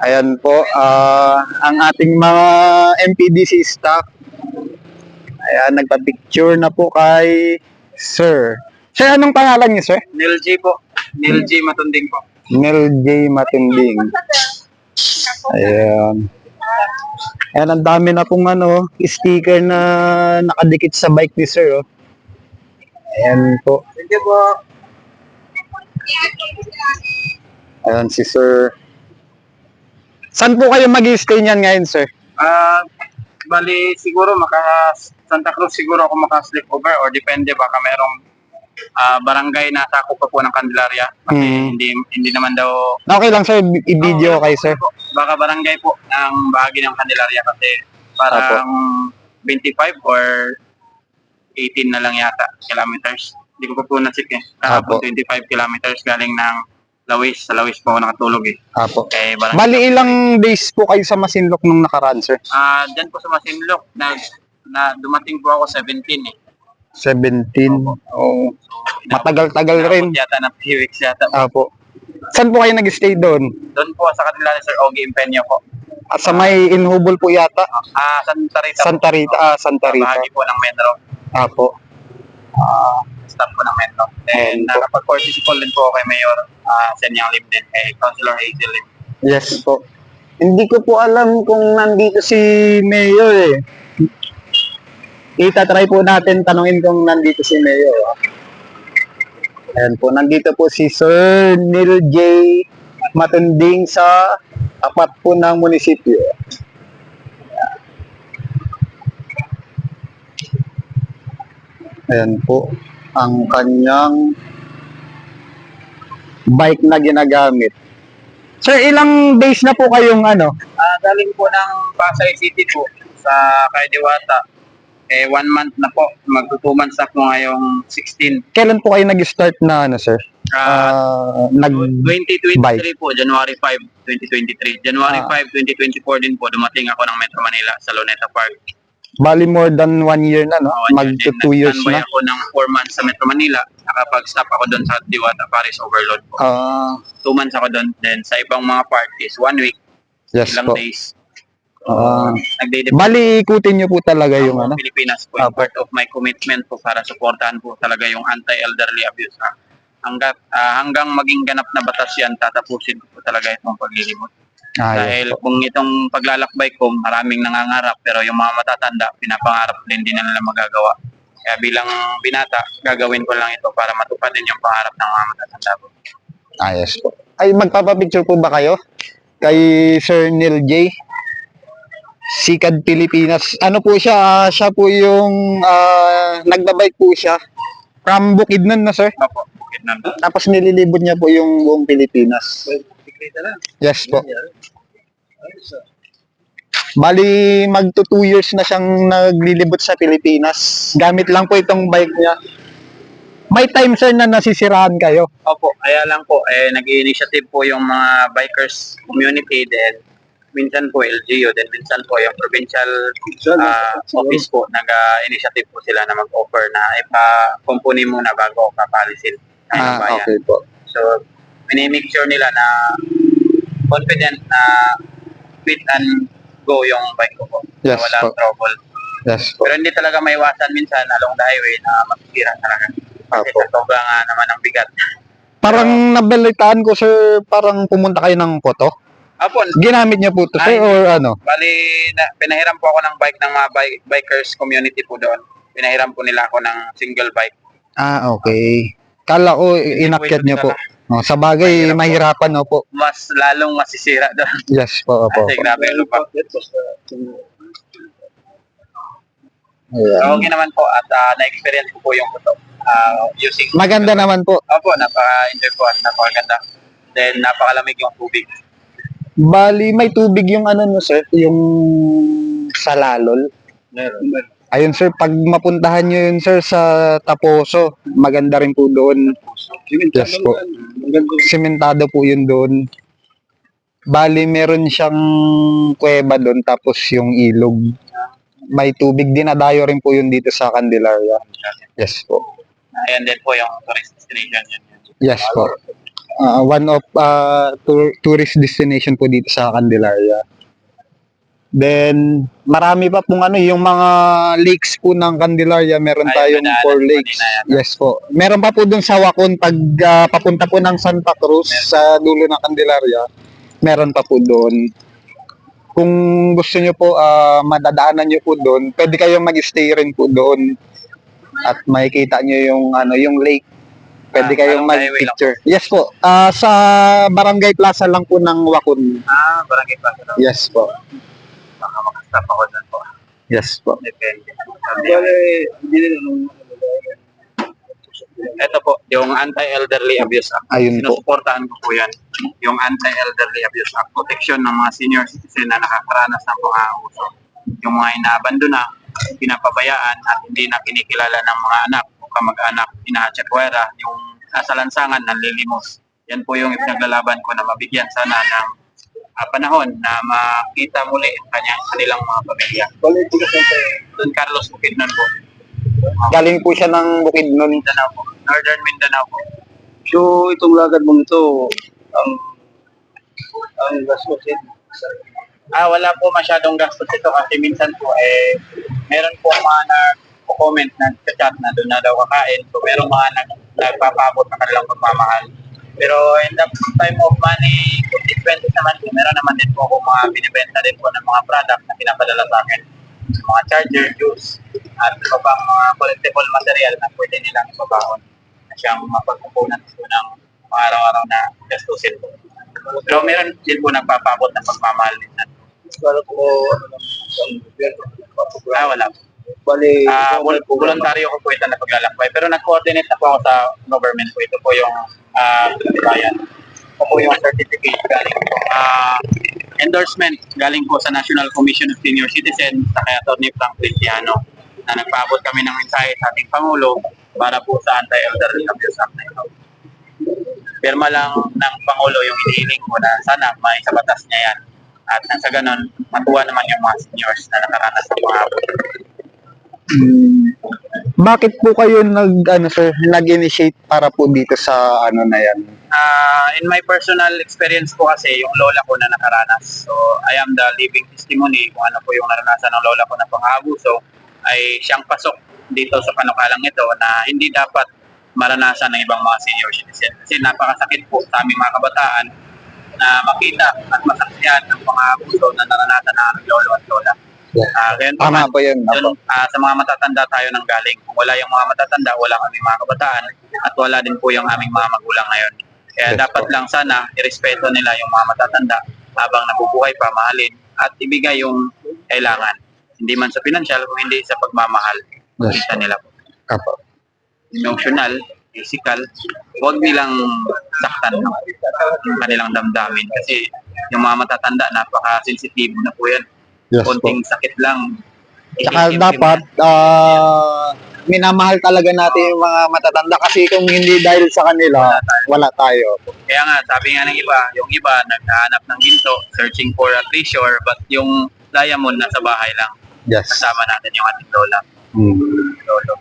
Ayan po, ah, ang ating mga MPDC staff. Ayan, nagpa-picture na po kay Sir. Sir, anong pangalan niyo, sir? Neil G po. Neil G Matunding po. Nel J. Matinding. Ayan. Ayan, ang dami na pong ano, sticker na nakadikit sa bike ni Sir. Oh. Ayan po. Thank you po. Ayan si Sir. Saan po kayo mag-stay niyan ngayon, Sir? Ah, bali siguro maka Santa Cruz siguro ako maka-sleep over or depende baka merong ah, barangay na sakop pa po ng Candelaria kasi Hmm. hindi hindi naman daw Okay lang, Sir. I-video Oo, kay Sir. po. Baka barangay po ng bahagi ng Candelaria kasi parang 25 or 18 na lang yata kilometers. Hindi ko pa po na-check eh. Kahapon Apo. 25 kilometers galing ng Lawis. Sa Lawis po ako nakatulog eh. Apo. Eh, barangay. Bali, ilang days po kayo sa Masinloc nung nakaraan, Sir? Ah, dyan po sa Masinloc, nag, na dumating po ako 17 eh. 17. Oo. So, Matagal-tagal rin. Inabot yata na 3 weeks yata. Apo. Saan po kayo nag-stay doon? Doon po sa kanila ni Sir Ogie Impeño po. Ah, sa may Inhubol po yata? Ah, Santa Rita. Santa Rita. Ah, Santa Sa Rita. Bahagi po ng Metro. Apo. Staff po ng Metro. Then, po. nakapag-courtesy call din po kay Mayor uh, Senyang Lim din, kay Councilor Hazel Lim. Yes po. Hindi ko po alam kung nandito si Mayor eh. Itatry po natin tanungin kung nandito si Mayor. ah. Ayan po, nandito po si Sir Neil J. Matunding sa apat po ng munisipyo. Ayan po, ang kanyang bike na ginagamit. Sir, ilang days na po kayong ano? Ah, galing po ng Pasay City po sa Kaidiwata. Eh, one month na po. Magto two months na po ngayong 16. Kailan po kayo nag-start na ano, sir? Ah, Ah, nag 2023 bike. po, January 5, 2023. January Ah. 5, 2024 din po, dumating ako ng Metro Manila sa Luneta Park. Bali more than one year na, no? Oh, Mag to two years na. ako ng 4 months sa Metro Manila. Nakapag-stop ako doon sa Diwata Paris Overload po. Ah, 2 months ako doon. Then sa ibang mga parties, 1 week, yes ilang po. days. Ah, Nagde-depend bali, ikutin nyo po talaga yung ano? Pilipinas po. Apo. Part of my commitment po para suportahan po talaga yung anti-elderly abuse. Ha? Hanggang, ah, hanggang maging ganap na batas yan, tatapusin ko po talaga itong paglilibot. Yes Dahil kung itong paglalakbay ko, maraming nangangarap, pero yung mga matatanda, pinapangarap din, na nila magagawa. Kaya bilang binata, gagawin ko lang ito para matupad din yung pangarap ng mga matatanda ko. Yes po. Ay, magpapapicture po ba kayo? Kay Sir Neil J. Sikad Pilipinas. Ano po siya? ah, siya po yung ah, nagbabike po siya. From Bukidnon na, sir. Opo, bukid na. Tapos nililibot niya po yung buong Pilipinas. Yes po. Bali, magto two years na siyang naglilibot sa Pilipinas. Gamit lang po itong bike niya. May time, sir, na nasisiraan kayo. Opo, kaya lang po, eh, nag-initiative po yung mga bikers community din. Minsan po LGU, then minsan po yung provincial ah, office po, nag-initiative po sila na mag-offer na ipa-kumpuni muna bago kapalisin ng Ah, bayan. okay po. So, minimake sure nila na confident na fit and go yung bike ko po. Yes na walang po. trouble. Yes po. Pero hindi talaga may iwasan minsan along the highway na masisira talaga. Kasi Apo. sa sobrang nga naman ang bigat. Parang nabalitaan ko, sir, parang pumunta kayo ng koto. Apo, Ginamit niya po to, sir, Ay. or ano? bali, na, pinahiram po ako ng bike ng mga bi- bikers community po doon. Pinahiram po nila ako ng single bike. Ah, okay. Kala ko, inakyat niyo po. Oh, sa bagay, Mahirap po. mahirapan, no po. Mas lalong masisira doon. Yes po, opo. Kasi grabe yung lupa. Ayan. Okay naman po at ah, na-experience ko po yung ito. ah, using Maganda naman po. Opo, napaka-enjoy po at napakaganda. Then, napakalamig yung tubig. Bali, may tubig yung ano no, sir, yung salalol. Meron. Ayun, sir, pag mapuntahan nyo yun, sir, sa Taposo, maganda rin po doon. Yes po. Sementado po yun doon. Bali, meron siyang kuweba doon, tapos yung ilog. May tubig, dinadayo rin po yun dito sa Candelaria. Yes po. Ayan din po yung tourist destination yun. Yes po. Ah, one of ah, tour- tourist destination po dito sa Candelaria. Then, marami pa pong ano, yung mga lakes po ng Candelaria, meron Ay, tayong madaanan four po lakes. yan. Yes po. Meron pa po dun sa Wakon, pag ah, papunta po ng Santa Cruz, sa dulo ng Candelaria, meron pa po doon. Kung gusto nyo po, ah, madadaanan nyo po doon, pwede kayong mag-stay rin po doon. At makikita nyo yung, ano, yung lake. Pwede Ah, kayong parang highway lang mag-picture. Yes po. Ah, sa Barangay Plaza lang po ng Wakon. Ah, barangay pa. Yes po. Baka makastop ako dun po. Yes po. Depende. Ito po, yung Anti-Elderly Abuse Act. Ayun po. Sinusuportahan ko po yan. Yung Anti-Elderly Abuse Act. Protection ng mga senior citizen na nakakaranas ng mga abuso. Yung mga inaabandona, pinapabayaan at hindi na kinikilala ng mga anak o kamag-anak, inaatsakwera, yung nasa lansangan ng lilimos. Yan po yung ipinaglalaban ko na mabigyan sana ng ah, panahon na makita muli ang kanya, kanilang mga pamilya. Don Carlos Bukidnon po. Galing po siya ng Bukidnon. Mindanao po. Northern Mindanao po. So, itong lagad mong ito, ang ang gastusin. Ah, wala po masyadong gastos ito kasi minsan po eh meron po mga nag-comment na sa chat na doon na daw kakain. So meron mga nag nagpapabot ng kanilang pagmamahal. Pero in the time of money consequences naman po, meron naman din po ako mga binibenta din po ng mga product na pinapadala sa akin. Mga charger, juice, at iba pang mga collectible material na pwede nilang ipabahon na siyang mapagkukunan po ng mga araw-araw na gastusin po. Pero meron din po nagpapabot ng pagmamahal minsan. Kala ko, ano lang, ang gobyerno. Ah, wala. Bali, Ah, vol- voluntaryo ko po ito na paglalakbay. Pero nag-coordinate na po ako sa government po. Ito po yung ah, bayan. Ito po yung certificate galing po. Ah, endorsement galing po sa National Commission of Senior Citizens sa kay Atty. Franklin Tiano na nagpaabot kami ng mensahe sa ating Pangulo para po sa Anti-Elderly Abuse Act na ito. Pirma lang ng Pangulo yung inihiling ko na sana may sa niya yan. At nang sa ganun, matuwa naman yung mga seniors na nakaranas ng mga abuso. Hmm. Bakit po kayo nag ano sir, nag-initiate para po dito sa ano na yan? Ah, in my personal experience po kasi, yung lola ko na nakaranas. So, I am the living testimony kung ano po yung naranasan ng lola ko na pang-abuso ay siyang pasok dito sa panukalang ito na hindi dapat maranasan ng ibang mga senior citizen. Kasi napakasakit po sa aming mga kabataan na makita at masaksihan ng mga abuso na naranasan ng lolo at lola. Ah, ganyan po Tama man, po yun. yun, ah, sa mga matatanda tayo nang galing. Kung wala yung mga matatanda, wala kami mga kabataan at wala din po yung aming mga magulang ngayon. Kaya Yes dapat po. lang sana irespeto nila yung mga matatanda habang nabubuhay pa, mahalin at ibigay yung kailangan. Hindi man sa pinansyal, kung hindi sa pagmamahal. Yes. Kita nila po. Apo. Emotional, physical, huwag nilang saktan yung kanilang damdamin. Kasi yung mga matatanda, napaka-sensitive na po yan. Yes po. Konting sakit lang. Tsaka iikim-kim dapat ah, minamahal talaga natin yung mga matatanda kasi kung hindi dahil sa kanila, wala tayo. Kaya nga, sabi nga ng iba, yung iba naghahanap ng ginto, searching for a treasure, but yung diamond nasa bahay lang. Yes. Kasama natin yung ating lola, Hmm. lolo.